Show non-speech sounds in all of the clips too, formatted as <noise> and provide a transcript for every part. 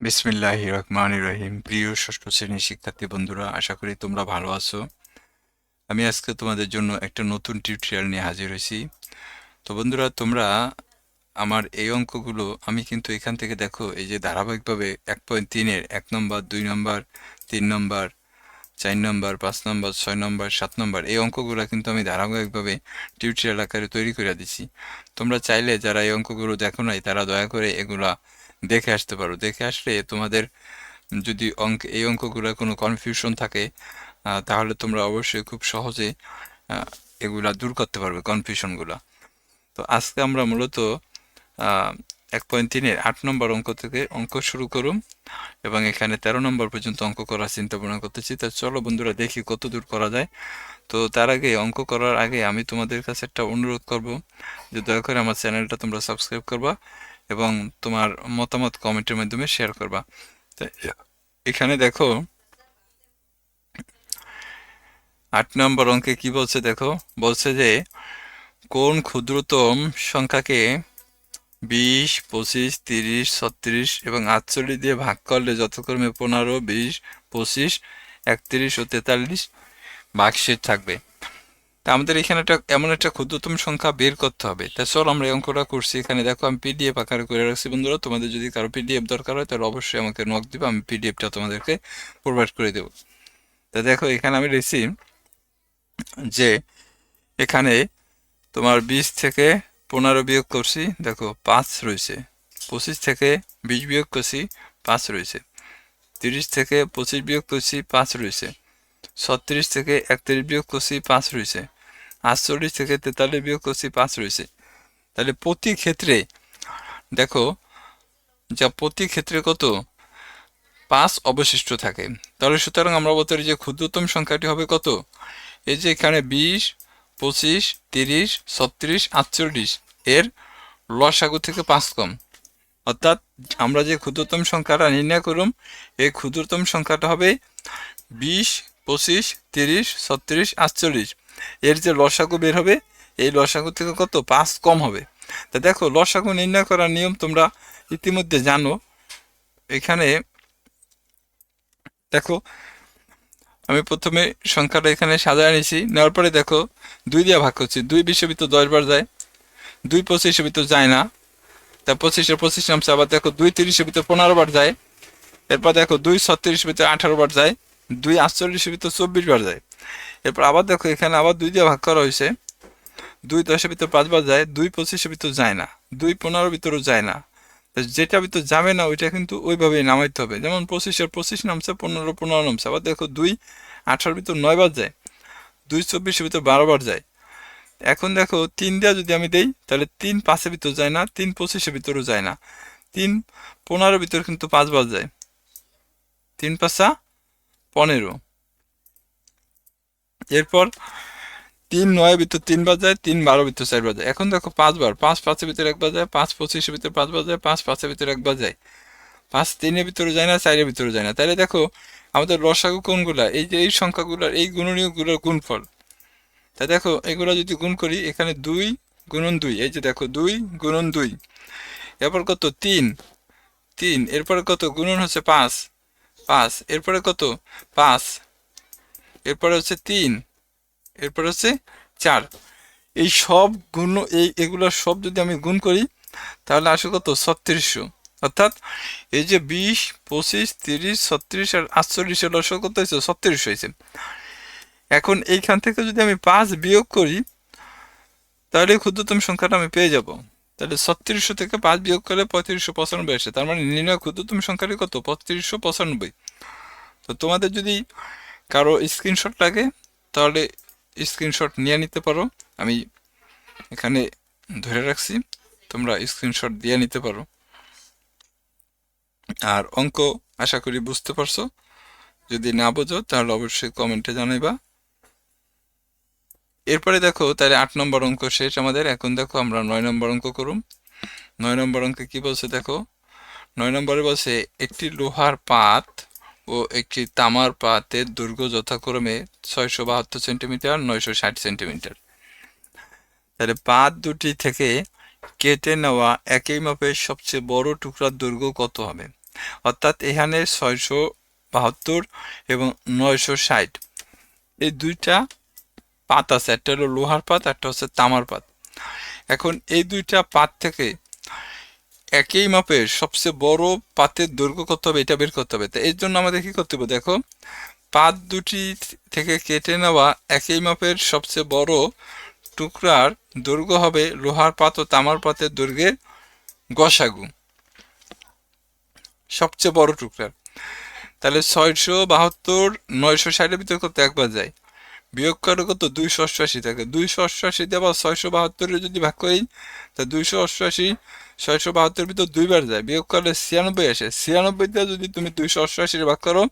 বিসমিল্লাহ রহমান রহিম। প্রিয় ষষ্ঠ শ্রেণির শিক্ষার্থী বন্ধুরা, আশা করি তোমরা ভালো আছো। আমি আজকে তোমাদের জন্য একটা নতুন টিউটোরিয়াল নিয়ে হাজির হয়েছি। তো বন্ধুরা, তোমরা আমার এই অঙ্কগুলো, আমি কিন্তু এখান থেকে দেখো, এই যে ধারাবাহিকভাবে এক পয়েন্ট তিনের, এক নম্বর, দুই নম্বর, তিন নম্বর, চার নম্বর, পাঁচ নম্বর, ছয় নম্বর, সাত নম্বর, এই অঙ্কগুলো কিন্তু আমি ধারাবাহিকভাবে টিউটোরিয়াল আকারে তৈরি করে দিছি তোমরা চাইলে যারা এই অঙ্কগুলো দেখো নাই, তারা দয়া করে এগুলা দেখে আসতে পারো। দেখে আসলে তোমাদের যদি অঙ্ক, এই অঙ্কগুলো কোনো কনফিউশন থাকে তাহলে তোমরা অবশ্যই খুব সহজে এগুলা দূর করতে পারবে কনফিউশনগুলো তো আজকে আমরা মূলত এক পয়েন্ট তিনের আট নম্বর অঙ্ক থেকে অঙ্ক শুরু করুন এবং এখানে তেরো নম্বর পর্যন্ত অঙ্ক করার চিন্তা ভাবনা করতেছি। তা চলো বন্ধুরা দেখি কত দূর করা যায়। তো তার আগে অঙ্ক করার আগে আমি তোমাদের কাছে একটা অনুরোধ করব যে দয়া করে আমার চ্যানেলটা তোমরা সাবস্ক্রাইব করবা এবং তোমার মতামত কমেন্টের মাধ্যমে শেয়ার করবা। এখানে দেখো, আট নম্বর অঙ্কে কি বলছে দেখো? বলছে যে, কোন ক্ষুদ্রতম সংখ্যাকে বিশ, পঁচিশ, তিরিশ, ছত্রিশ এবং আটচল্লিশ দিয়ে ভাগ করলে যথাক্রমে পনেরো, বিশ, পঁচিশ, একত্রিশ ও তেতাল্লিশ ভাগশেষ থাকবে। তা আমাদের এখানে একটা, এমন একটা ক্ষুদ্রতম সংখ্যা বের করতে হবে। তা চল আমরা অঙ্কটা করছি, এখানে দেখো আমি পিডিএফ আকারে করে রাখছি বন্ধুরা। তোমাদের যদি কারও পিডিএফ দরকার হয়, তাহলে অবশ্যই আমাকে নক দিবে, আমি পিডিএফটা তোমাদেরকে প্রোভাইড করে দেবো। তা দেখো, এখানে আমি রেখেছি যে এখানে তোমার বিশ থেকে পনেরো বিয়োগ করছি, দেখো পাঁচ রয়েছে। পঁচিশ থেকে বিশ বিয়োগ করছি, পাঁচ রয়েছে। তিরিশ থেকে পঁচিশ বিয়োগ করছি, পাঁচ রয়েছে। ছত্রিশ থেকে একত্রিশ বিয়োগ করছি পাঁচ রয়েছে। আটচল্লিশ থেকে তেতাল্লিশ বিয়োগ করছি পাঁচ রয়েছে। তাহলে প্রতি ক্ষেত্রে, দেখো, যা প্রতি ক্ষেত্রে কত? পাঁচ অবশিষ্ট থাকে। তাহলে সুতরাং আমরা বলতে পারি যে ক্ষুদ্রতম সংখ্যাটি হবে কত? এই যে এখানে বিশ, পঁচিশ, তিরিশ, ছত্রিশ, আটচল্লিশ, এর লসাগু থেকে পাঁচ কম। অর্থাৎ আমরা যে ক্ষুদ্রতম সংখ্যাটা নির্ণয় করুম, এই ক্ষুদ্রতম সংখ্যাটা হবে বিশ পঁচিশ, তিরিশ, ছত্রিশ, আটচল্লিশ। এর যে লসাগু বের হবে, এই লসাগু থেকে কত? পাঁচ কম হবে। তা দেখো, লসাগু নির্ণয় করার নিয়ম তোমরা ইতিমধ্যে জানো। এখানে দেখো, আমি প্রথমে সংখ্যাটা এখানে সাজায় নিয়েছি। নেওয়ার পরে দেখো, দুই দিয়ে ভাগ করছি। দুই বিশের ভিতর দশ বার যায়। দুই পঁচিশের ভিতর যায় না। তা পঁচিশে পঁচিশ নামছে। আবার দেখো, দুই তিরিশের ভিতর পনেরো বার যায়। এরপর দেখো, দুই ছত্রিশের ভিতরে আঠারো বার যায়। দুই আটচল্লিশের ভিতর চব্বিশ বার যায়। এরপর আবার দেখো, এখানে আবার দুই দিয়ে ভাগ করা হয়েছে। দুই দশের ভিতর পাঁচবার যায়, দুই পঁচিশের ভিতর যায় না, দুই পনেরোর ভিতরেও যায় না। যেটা ভিতর যাবে না, ওইটা কিন্তু ওইভাবেই নামাইতে হবে। যেমন পঁচিশের, পঁচিশ নামছে, পনেরো পনেরো নামছে। আবার দেখো, দুই আঠারোর ভিতর নয়বার যায়, দুই চব্বিশের ভিতর বারোবার যায়। এখন দেখো, তিন দেওয়া যদি আমি দেই, তাহলে তিন পাঁচের ভিতর যায় না, তিন পঁচিশের ভিতরেও যায় না। তিন পনেরোর ভিতর কিন্তু পাঁচবার যায়। তিন পাঁচা পনেরো। এরপর তিন নয়ের ভিতর তিনবার যায় তিন বারো ভিতর চারবার যায় এখন দেখো পাঁচবার পাঁচ পাঁচের ভিতরে একবার যায় পাঁচ পঁচিশের ভিতরে পাঁচবার যায় পাঁচ পাঁচের ভিতরে একবার যায় পাঁচ তিনের ভিতরে যায় না, চারের ভিতরে যায় না। তাহলে দেখো আমাদের রসাগু কোনগুলা? এই যে এই সংখ্যাগুলোর, এই গুণনীয়গুলোর গুণফল। তা দেখো এগুলো যদি গুণ করি, এখানে দুই গুণন দুই, এই যে দেখো দুই গুণন দুই। এরপর কত? তিন। তিন। এরপর কত? গুণন হচ্ছে পাঁচ। পাঁচ, এরপরে কত? পাঁচ। এরপরে হচ্ছে তিন। এরপরে হচ্ছে চার। এই সব গুণ, এই এগুলোর সব যদি আমি গুণ করি, তাহলে আসে কত? ছত্রিশশো। অর্থাৎ এই যে বিশ, পঁচিশ, তিরিশ, ছত্রিশ আর আটচল্লিশের লসক কত হয়েছে? ছত্রিশ হয়েছে। এখন এইখান থেকে যদি আমি পাঁচ বিয়োগ করি, তাহলে ক্ষুদ্রতম সংখ্যাটা আমি পেয়ে যাব। তাহলে ছত্রিশশো থেকে পাঁচ বিয়োগ করলে পঁয়ত্রিশশো পঁচানব্বই আসে। তার মানে নির্ণয় ক্ষুদ্রতম সংখ্যাটি কত? পঁয়ত্রিশশো পঁচানব্বই। তো তোমাদের যদি কারও স্ক্রিনশট লাগে, তাহলে স্ক্রিনশট নিয়ে নিতে পারো। আমি এখানে ধরে রাখছি, তোমরা স্ক্রিনশট দিয়ে নিতে পারো। আর অঙ্ক আশা করি বুঝতে পারছ। যদি না বোঝো, তাহলে অবশ্যই কমেন্টে জানাইবা। এরপরে দেখো, তাহলে আট নম্বর অঙ্ক শেষ আমাদের। এখন দেখো, আমরা নয় নম্বর অঙ্ক করুম নয় নম্বর অঙ্কে কি বলছে দেখো? নয় নম্বরে বলছে, একটি লোহার পাত ও একটি তামার পাতের দৈর্ঘ্য যথাক্রমে ছয়শো বাহাত্তর সেন্টিমিটার, নয়শো ষাট সেন্টিমিটার। তাহলে পাত দুটি থেকে কেটে নেওয়া একই মাপের সবচেয়ে বড় টুকরার দৈর্ঘ্য কত হবে? অর্থাৎ এখানে ছয়শো বাহাত্তর এবং নয়শো ষাট। এই দুইটা পাত আছে, একটা হলো লোহার পাত, একটা হচ্ছে তামার পাত। এখন এই দুইটা পাত থেকে একই মাপের সবচেয়ে বড় পাতের দৈর্ঘ্য করতে হবে, এটা বের করতে হবে। তো এর জন্য আমাদের কি করতে হবে, দেখো, পাত দুটি থেকে কেটে নেওয়া একই মাপের সবচেয়ে বড় টুকরার দৈর্ঘ্য হবে লোহার পাত ও তামার পাতের দৈর্ঘ্যের গসাগু, সবচেয়ে বড় টুকরার। তাহলে ছয়শো বাহাত্তর, নয়শো ষাটের ভিতরে কত, একবার যায় বিয়োগ করে কত, দুইশো অষ্টআশি থাকে। দুইশো অষ্টআশি দিয়ে আবার ছয়শো বাহাত্তরে যদি ভাগ করি, তা দুইশো অষ্টআশি ছয়শো বাহাত্তর ভিতর দুইবার যায়। বিয়োগ করলে ছিয়ানব্বই আসে। ছিয়ানব্বই দিয়ে যদি তুমি দুইশো অষ্টআশির ভাগ করো,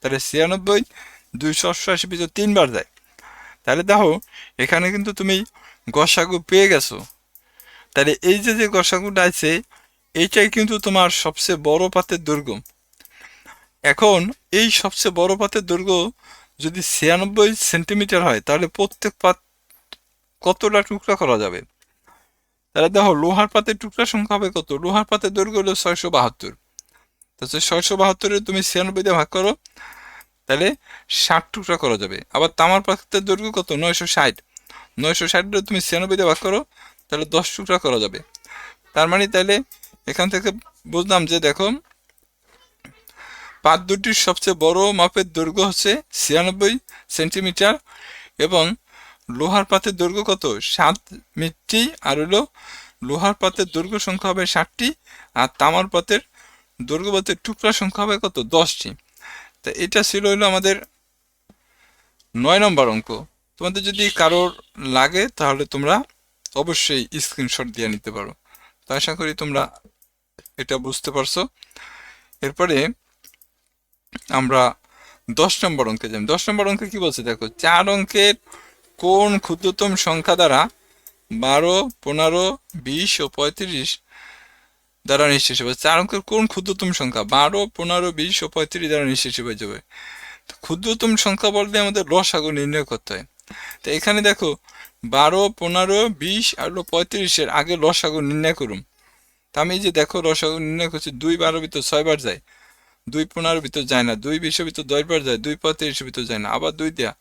তাহলে ছিয়ানব্বই, দুইশো অষ্টআশি ভিতর তিনবার যায়। তাহলে দেখো, এখানে কিন্তু তুমি গসাগু পেয়ে গেছো। তাহলে এই যে যে গসাগুটা আছে, এইটাই কিন্তু তোমার সবচেয়ে বড় পাতের দুর্গ। এখন এই সবচেয়ে বড় পাতের দুর্গ যদি ছিয়ানব্বই সেন্টিমিটার হয়, তাহলে প্রত্যেক পাত কতটা টুকরা করা যাবে? তাহলে দেখো, লোহার পাতের টুকরা সংখ্যা হবে কত? লোহার পাতের দৈর্ঘ্য হলো ছয়শো বাহাত্তর। তাহলে ছয়শো বাহাত্তরে তুমি ছিয়ানব্বই দিয়ে ভাগ করো, তাহলে ষাট টুকরা করা যাবে। আবার তামার পাতের দৈর্ঘ্য কত? নয়শো ষাট। নয়শো ষাটটা তুমি ছিয়ানব্বই দিয়ে ভাগ করো, তাহলে দশ টুকরা করা যাবে। তার মানে তাহলে এখান থেকে বুঝলাম যে দেখো, পাত দুটির সবচেয়ে বড় মাপের দৈর্ঘ্য হচ্ছে ছিয়ানব্বই সেন্টিমিটার এবং লোহার পাতের দৈর্ঘ্য কত? সাত মিটটি আর হলো লোহার পাতের দৈর্ঘ্য সংখ্যা হবে ষাটটি, আর তামার পাতের দৈর্ঘ্য পাতের টুকরা সংখ্যা হবে কত? দশটি। তা এটা ছিল হলো আমাদের নয় নম্বর অঙ্ক। তোমাদের যদি কারোর লাগে তাহলে তোমরা অবশ্যই স্ক্রিনশট দিয়ে নিতে পারো। তো আশা করি তোমরা এটা বুঝতে পারছ। এরপরে আমরা দশ নম্বর অঙ্কে যাই। দশ নম্বর অঙ্কে কি বলছে? দেখো, চার অঙ্কের কোন ক্ষুদ্রতম সংখ্যা দ্বারা বারো, পনেরো, বিশ ও পঁয়ত্রিশ দ্বারা নিঃশেষ হবে? চার অঙ্কের কোন ক্ষুদ্রতম সংখ্যা? বারো, পনেরো, বিশ ও পঁয়ত্রিশ দ্বারা নিঃশেষ হয়ে যাবে। ক্ষুদ্রতম সংখ্যা বলতে আমাদের লসাগু নির্ণয় করতে হয়। তো এখানে দেখো, বারো, পনেরো, বিশ আর পঁয়ত্রিশের আগে লসাগু নির্ণয় করুন। তা আমি যে দেখো লসাগু নির্ণয় করছি, দুই বারো ভিতর ছয়বার যায়, দুই পনেরো ভিতর যায় না, দুই বিশের ভিতর দশবার যায়, দুই পঁয়ত্রিশের ভিতর যায় না, আবার দুই দেয়া।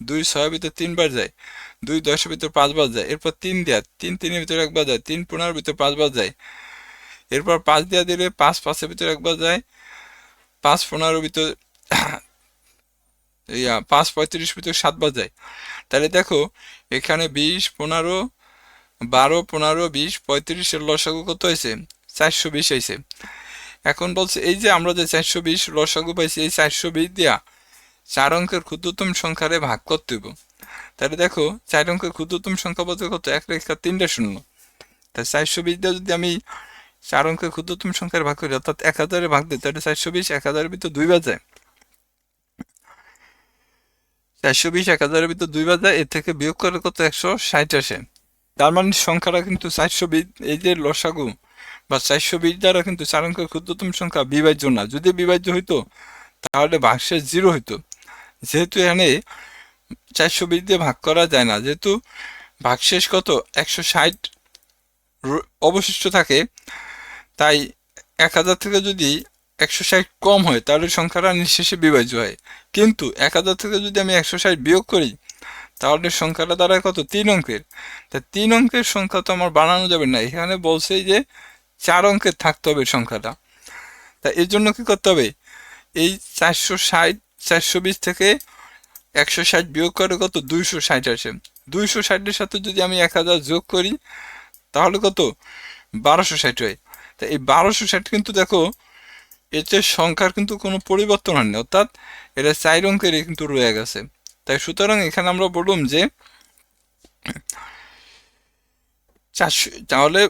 দুই ছয়ের ভিতর তিনবার যায়, দুই দশের ভিতর পাঁচবার যায়, এরপর তিন দেয়া, তিন তিনের ভিতর একবার যায়, তিন পনেরোর ভিতর পাঁচবার যায়। এরপর পাঁচ দেওয়া দিলে পাঁচ পাঁচের ভিতর একবার যায়, পাঁচ পনেরোর ভিতর <coughs> ইয়া, পাঁচ পঁয়ত্রিশ ভিতর সাতবার যায়। তাহলে দেখো, এখানে বিশ পনেরো, বারো পনেরো, বিশ পঁয়ত্রিশের লসাগু কত হয়েছে? চারশো বিশ হয়েছে। এখন বলছে, এই যে আমরা যে চারশো বিশ লসাগু পাইছি, এই চারশো বিশ দিয়া চার অঙ্কের ক্ষুদ্রতম সংখ্যারে ভাগ করতে হইব। তাহলে দেখো, চার অঙ্কের ক্ষুদ্রতম সংখ্যা বলতে কত? এক রেখা তিনটা শূন্য তা চারশো বিশ দিয়ে যদি আমি চার অঙ্কের ক্ষুদ্রতম সংখ্যার ভাগ করি, অর্থাৎ এক হাজারে ভাগ দিই, তাহলে চারশো বিশ এক হাজারের ভিতর দুই বাজায় চারশো বিশ এক হাজারের ভিতর দুই বাজায় এর থেকে বিয়োগ করে কত? একশো ষাট আসে। তার মানে সংখ্যাটা কিন্তু চারশো বিশ, এই যে লসাগু, বা চারশো বিশ দ্বারা কিন্তু চার অঙ্কের ক্ষুদ্রতম সংখ্যা বিভাজ্য না। যদি বিভাজ্য হইতো, তাহলে ভাগশেষ জিরো হইতো। যেহেতু এখানে চারশো বিশ দিয়ে ভাগ করা যায় না, যেহেতু ভাগশেষ কত? একশো ষাট অবশিষ্ট থাকে। তাই এক হাজার থেকে যদি একশো ষাট কম হয়, তাহলে সংখ্যাটা নিঃশেষে বিভাজ্য হয়। কিন্তু এক হাজার থেকে যদি আমি একশো ষাট বিয়োগ করি, তাহলে সংখ্যাটা দাঁড়ায় কত? তিন অঙ্কের। তা তিন অঙ্কের সংখ্যা তো আমার বানানো যাবে না। এখানে বলছে যে চার অঙ্কের থাকতে হবে সংখ্যাটা। তা এর জন্য কি করতে হবে? এই চারশো ষাট চারশো বিশ থেকে একশো ষাট বিয়োগ করে কত? দুইশো ষাট আসে। দুইশো ষাটের সাথে যদি আমি এক হাজার যোগ করি, তাহলে কত? বারোশো ষাট হয়। তা এই বারোশো ষাট কিন্তু দেখো, এতে সংখ্যার কিন্তু কোনো পরিবর্তন হয়নি, অর্থাৎ এটা চার অঙ্কেরই কিন্তু রয়ে গেছে। তাই সুতরাং এখানে আমরা বললাম যে চারশো, তাহলে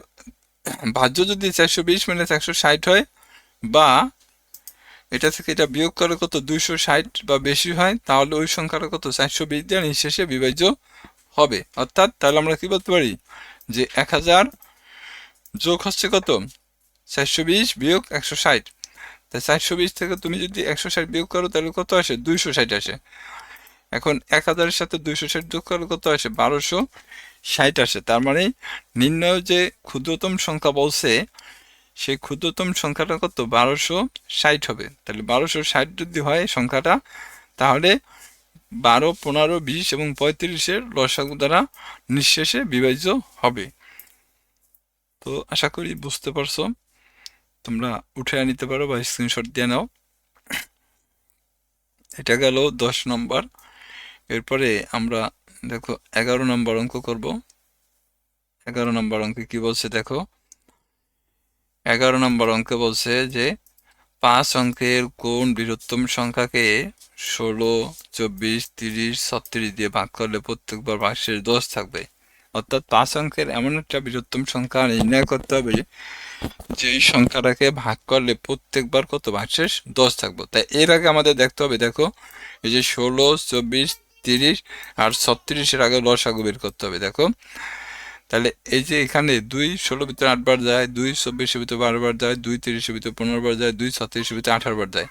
ভাজ্য যদি চারশো বিশ মানে একশো ষাট হয়, বা এটা থেকে এটা বিয়োগ করে কত? দুইশো ষাট বা বেশি হয়, তাহলে ওই সংখ্যাটা কত? চারশো বিশ দিয়ে নিঃশেষে বিভাজ্য হবে। অর্থাৎ তাহলে আমরা কি বলতে পারি? যে এক হাজার যোগ হচ্ছে কত? চারশো বিশ বিয়োগ একশো ষাট। তাই চারশো বিশ থেকে তুমি যদি একশো ষাট বিয়োগ করো, তাহলে কত আসে? দুইশো ষাট আসে। এখন এক হাজারের সাথে দুইশো ষাট যোগ করলে কত আসে? বারোশো ষাট আসে। তার মানে নির্ণয় যে ক্ষুদ্রতম সংখ্যা বলছে সেই ক্ষুদ্রতম সংখ্যাটা কত? বারোশো ষাট হবে। তাহলে বারোশো ষাট যদি হয় সংখ্যাটা, তাহলে বারো, পনেরো, বিশ এবং পঁয়ত্রিশের লসাগু দ্বারা নিঃশেষে বিভাজ্য হবে। তো আশা করি বুঝতে পারছ। তোমরা উঠে নিতে পারো বা স্ক্রিনশট দিয়ে নাও। এটা গেল দশ নম্বর। এরপরে আমরা দেখো এগারো নম্বর অঙ্ক করব। এগারো নম্বর অঙ্কে কি বলছে দেখো। এগারো নম্বর অঙ্কে বলছে যে পাঁচ অঙ্কের কোন বৃহত্তম সংখ্যাকে ষোলো, চব্বিশ, তিরিশ, ছত্রিশ দিয়ে ভাগ করলে প্রত্যেকবার ভাগশেষ দশ থাকবে। অর্থাৎ পাঁচ অঙ্কের এমন একটা বৃহত্তম সংখ্যা নির্ণয় করতে হবে যেই সংখ্যাটাকে ভাগ করলে প্রত্যেকবার কত? ভাগশেষ দশ থাকবে। তাই এর আগে আমাদের দেখতে হবে, দেখো, এই যে ষোলো, চব্বিশ, তিরিশ আর ছত্রিশের আগে লসাগু বের করতে হবে। দেখো তাহলে এই যে এখানে দুই ষোলো ভিতরে আটবার যায় দুই চব্বিশের ভিতরে বারোবার যায় দুই তিরিশের ভিতরে পনেরো বার যায় দুই ছত্রিশের ভিতরে আঠারো বার যায়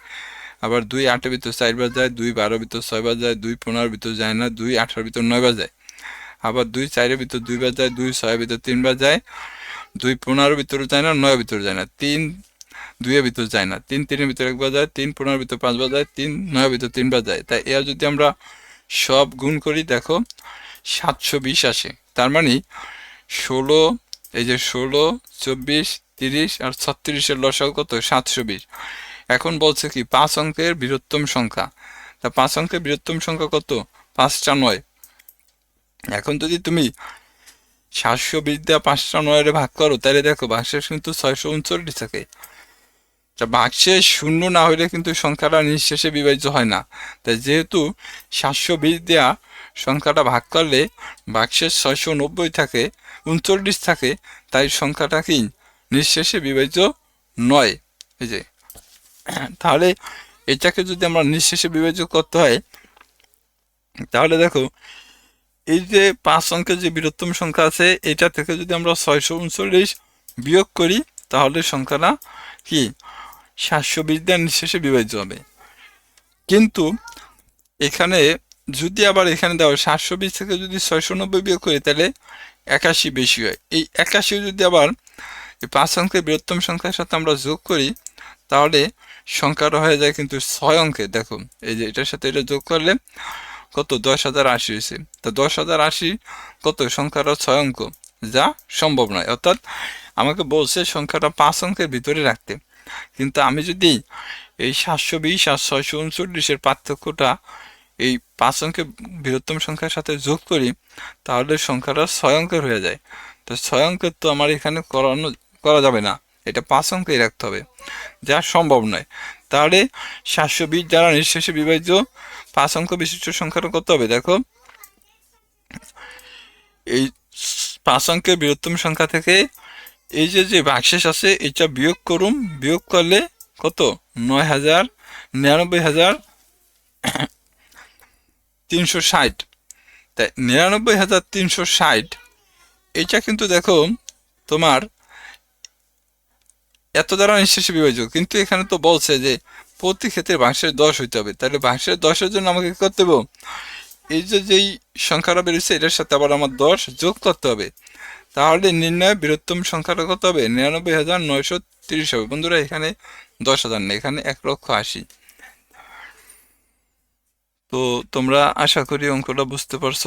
আবার দুই আটের ভিতর চারবার যায় দুই বারোর ভিতর ছয়বার যায় দুই পনেরোর ভিতর যায় না দুই আঠারোর ভিতর নয়বার যায় আবার দুই চারের ভিতর দুইবার যায় দুই ছয়ের ভিতর তিনবার যায় দুই পনেরোর ভিতরে যায় না নয়ের ভিতরে যায় না তিন দুইয়ের ভিতর যায় না তিন তিনের ভিতরে একবার যায় তিন পনেরোর ভিতর পাঁচবার যায় তিন নয়ের ভিতর তিনবার যায় তাই এর যদি আমরা সব গুণ করি দেখো সাতশো বিশ আসে তার মানে ষোলো, এই যে ষোলো, চব্বিশ, তিরিশ আর ছত্রিশের লসাও কত? সাতশো বিশ। এখন বলছে কি, পাঁচ অঙ্কের বৃহত্তম সংখ্যা। তা পাঁচ অঙ্কের বৃহত্তম সংখ্যা কত? পাঁচটা নয়। এখন যদি তুমি সাতশো বিশ দেওয়া পাঁচটা নয়ের ভাগ করো, তাহলে দেখো ভাগশেষ কিন্তু ছয়শো উনচল্লিশ থাকে। তা ভাগশেষ শূন্য না হলে কিন্তু সংখ্যাটা নিঃশেষে বিভাজ্য হয় না। তাই যেহেতু সাতশো বিশ দেওয়া সংখ্যাটা ভাগ করলে ভাগশেষ ছয়শো নব্বই থাকে, উনচল্লিশ থাকে, তাই সংখ্যাটা কি? নিঃশেষে বিভাজ্য নয়। এই যে, তাহলে এটাকে যদি আমরা নিঃশেষে বিভাজ্য করতে হয়, তাহলে দেখো, এই যে পাঁচ অঙ্কের যে বৃহত্তম সংখ্যা আছে, এটা থেকে যদি আমরা ছয়শো উনচল্লিশ বিয়োগ করি, তাহলে সংখ্যাটা কি? সাতশো বিশ দিয়ে নিঃশেষে বিভাজ্য হবে। কিন্তু এখানে যদি আবার এখানে দেওয়া সাতশো বিশ থেকে যদি ছয়শো নব্বই বিয়োগ করি, তাহলে একাশি বেশি হয়। এই একাশি যদি আবার এই পাঁচ অঙ্কের বৃহত্তম সংখ্যার সাথে আমরা যোগ করি, তাহলে সংখ্যাটা হয়ে যায় কিন্তু ছয় অঙ্কে। দেখো, এই যে এটার সাথে এটা যোগ করলে কত? দশ হাজার আশি হয়েছে। তো দশ হাজার আশি কত? সংখ্যাটা ছয় অঙ্ক। যা সম্ভব নয়। অর্থাৎ আমাকে বলছে সংখ্যাটা পাঁচ অঙ্কের ভিতরে রাখতে। কিন্তু আমি যদি এই সাতশো বিশ আর ছয়শো উনচল্লিশের পার্থক্যটা এই পাঁচ অঙ্কের বৃহত্তম সংখ্যার সাথে যোগ করি, তাহলে সংখ্যাটা ছয় অঙ্কের হয়ে যায়। তো ছয় অঙ্কের তো আমার এখানে করানো, করা যাবে না। এটা পাঁচ অঙ্কেই রাখতে হবে। যা সম্ভব নয়। তাহলে সাতশো বিশ দ্বারা নিঃশেষে বিভাজ্য, পাঁচ অঙ্ক বিশিষ্ট সংখ্যাটা করতে হবে? দেখো। এই পাঁচ অঙ্কের বৃহত্তম সংখ্যা থেকে এই যে যে ভাগশেষ আছে, এটা বিয়োগ করুন। বিয়োগ করলে কত? নয় হাজার নিরানব্বই হাজার তিনশো ষাট। তাই নিরানব্বই হাজার তিনশো ষাট এটা কিন্তু দেখো তোমার এত দ্বারা নিঃশেষে বিভাজ্য কিন্তু এখানে তো বলছে যে প্রতি ক্ষেত্রে ভাগশেষ দশ হইতে হবে। তাহলে ভাগশেষ দশের জন্য আমাকে কি করতে হবে? এই যে যেই সংখ্যাটা বেরিয়েছে, এটার সাথে আবার আমার দশ যোগ করতে হবে। তাহলে নির্ণয় বৃহত্তম সংখ্যাটা কত হবে? নিরানব্বই হাজার নয়শো তিরিশ হবে। বন্ধুরা, এখানে দশ হাজার নেই এখানে এক লক্ষ আশি। তো তোমরা আশা করি অঙ্কটা বুঝতে পারছ।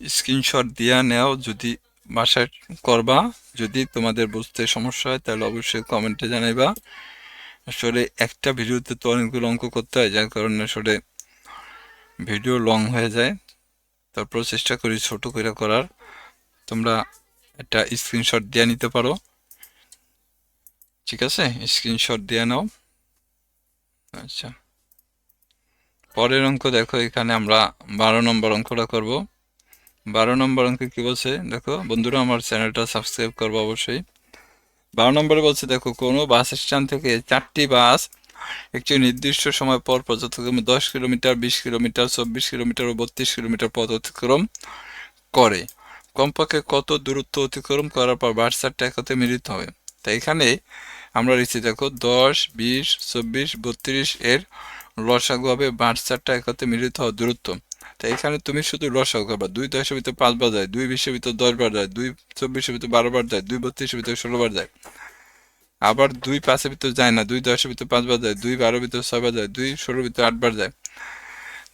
স্ক্রিনশট দিয়া নেও, যদি বাসায় করবা, যদি তোমাদের বুঝতে সমস্যা হয়, তাহলে অবশ্যই কমেন্টে জানাইবা। আসলে একটা ভিডিওতে তো অনেকগুলো অঙ্ক করতে হয়, যার কারণে আসলে ভিডিও লং হয়ে যায়। তারপর চেষ্টা করি ছোট করে করার। তোমরা একটা স্ক্রিনশট দিয়ে নিতে পারো। ঠিক আছে? স্ক্রিনশট দিয়ে নাও। আচ্ছা। পরের অঙ্ক দেখো, এখানে আমরা বারো নম্বর অঙ্কটা করব। বারো নম্বর অঙ্কে কি বলছে? দেখো, বন্ধুরা, আমার চ্যানেলটা সাবস্ক্রাইব করব অবশ্যই। বারো নম্বরে বলছে, দেখো, কোনো বাস স্ট্যান্ড থেকে চারটি বাস একটি নির্দিষ্ট সময় পর পর দশ কিলোমিটার, বিশ কিলোমিটার, চব্বিশ কিলোমিটার ও বত্রিশ কিলোমিটার পথ অতিক্রম করে। কমপক্ষে কত দূরত্ব অতিক্রম করার পর বাস চারটা একত্রে মিলিত হবে? তাই এখানে আমরা লিখছি, দেখো, দশ, বিশ, চব্বিশ, বত্রিশ এর লসাগু হবে বাস চারটা একত্রে মিলিত হওয়ার দূরত্ব। তো এখানে তুমি শুধু লসাগু করবা। দুই দশের ভিতরে পাঁচ বার যায়, দুই বিশের ভিতরে দশ বার যায়, দুই চব্বিশের ভিতরে বারো বার যায়, দুই বত্রিশের ভিতরে ষোলো বার যায়। আবার দুই পাঁচের ভিতরে যায় না, দুই দশের ভিতরে পাঁচ বার যায়, দুই বারোর ভিতরে ছয় বার যায়, দুই ষোলোর ভিতরে আট বার যায়।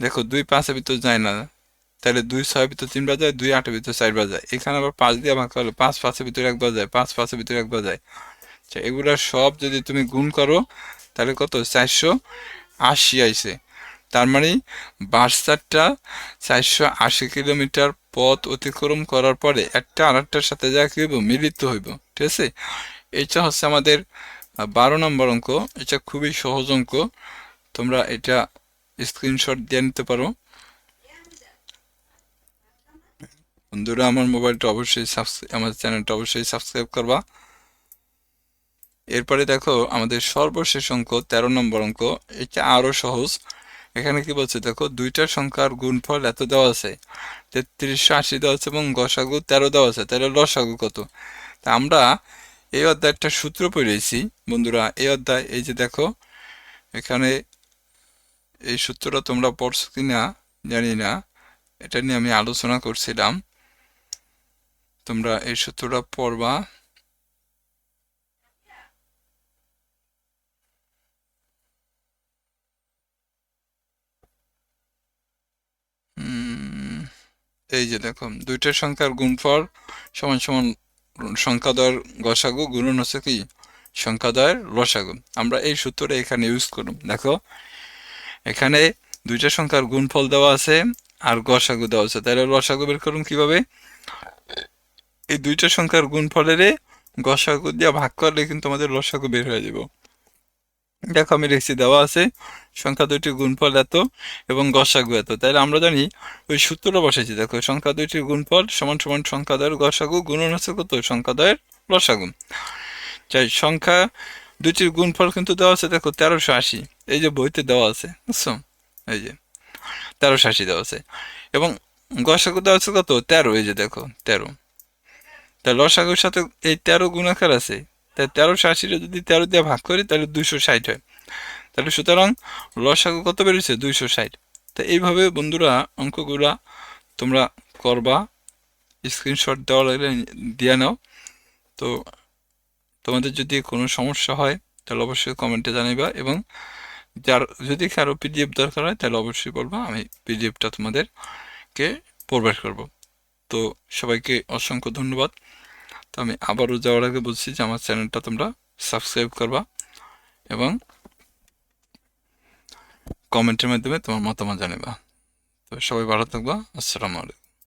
দেখো, দুই পাঁচের ভিতরে যায় না, তাহলে দুই ছয়ের ভিতরে তিন বার যায়, দুই আটের ভিতরে চার বার যায়। এখানে আবার পাঁচ দিয়ে ভাগ করলে পাঁচ পাঁচের ভিতরে একবার যায়, পাঁচ পাঁচের ভিতরে একবার যায়। আচ্ছা এগুলা সব যদি তুমি গুণ করো, তাহলে কত? চারশো আশি আইছে। তার মানে বার্সারটা চারশো আশি কিলোমিটার পথ অতিক্রম করার পরে একটা আরেকটার সাথে যা কি হইব? মিলিত হইব, ঠিক আছে? এটা হচ্ছে আমাদের বারো নম্বর অঙ্ক। এটা খুবই সহজ অঙ্ক। তোমরা এটা স্ক্রিনশট দিয়ে নিতে পারো। বন্ধুরা, আমার মোবাইলটা অবশ্যই সাবস্ক্রাইব আমার চ্যানেলটা অবশ্যই সাবস্ক্রাইব করবা। এরপরে দেখো, আমাদের সর্বশেষ অঙ্ক, তেরো নম্বর অঙ্ক, এটা আরও সহজ। এখানে কি বলছে? দেখো দুইটা সংখ্যার গুণফল এত দেওয়া আছে, তেত্রিশশো আশি দেওয়া আছে এবং গসাগু তেরো দেওয়া আছে, তাহলে লসাগু কত? তা আমরা এই অধ্যায় একটা সূত্র পড়েছি, বন্ধুরা, এই অধ্যায়, এই যে দেখো, এখানে এই সূত্রটা তোমরা পড়ছো কি না জানি না, এটা নিয়ে আমি আলোচনা করছিলাম। তোমরা এই সূত্রটা পড়বা। এই যে দেখো দুইটা সংখ্যার গুণফল সমান সমান সংখ্যাদ্বয়ের গসাগু গুণন হচ্ছে কি? সংখ্যাদ্বয়ের লসাগু আমরা এই সূত্রটা এখানে ইউজ করুন। দেখো, এখানে দুইটা সংখ্যার গুণফল দেওয়া আছে আর গসাগু দেওয়া আছে। তাহলে লসাগু বের করুন কীভাবে? এই দুইটা সংখ্যার গুণফলের গসাগু দিয়ে ভাগ করলে কিন্তু আমাদের লসাগু বের হয়ে যাব। দেখো, আমি লিখছি, দেওয়া আছে, সংখ্যা দুইটির গুণফল এত এবং গসাগু এত। তাহলে আমরা জানি, ওই সূত্রটা বসেছি দেখো, সংখ্যা দুইটির গুণফল সমান সমান সংখ্যা দ্বয়ের গসাগু, গুণন হচ্ছে কত? সংখ্যা দ্বয়ের লসাগু। চাই সংখ্যা দুইটির গুণফল কিন্তু দেওয়া আছে, দেখো, তেরোশো আশি। এই যে বইতে দেওয়া আছে, বুঝছ? এই যে, তেরোশো আশি দেওয়া আছে। এবং গসাগু দেওয়া আছে কত? তেরো, এই যে দেখো, তেরো। তা লসাগুর সাথে এই তেরো গুণাকার আছে তাই তেরোশো আশিটা যদি তেরো দিয়ে ভাগ করি, তাহলে দুইশো ষাট হয়। তাহলে সুতরাং লসাগু কত বেরোচ্ছে দুইশো ষাট তো এইভাবে বন্ধুরা অঙ্কগুলা তোমরা করবা। স্ক্রিনশট দেওয়া লাগলে দিয়ে নাও। তো তোমাদের যদি কোনো সমস্যা হয়, তাহলে অবশ্যই কমেন্টে জানাইবা এবং যার যদি কারও পিডিএফ দরকার হয়, তাহলে অবশ্যই বলবা, আমি পিডিএফটা তোমাদেরকে প্রোভাইড করব। তো সবাইকে অসংখ্য ধন্যবাদ। তো আমি আবারও যাওয়ার আগে বলছি যে আমার চ্যানেলটা তোমরা সাবস্ক্রাইব করবা এবং কমেন্টের মাধ্যমে তোমার মতামত জানাবা। তো সবাই ভালো থাকবা। আসসালামু আলাইকুম।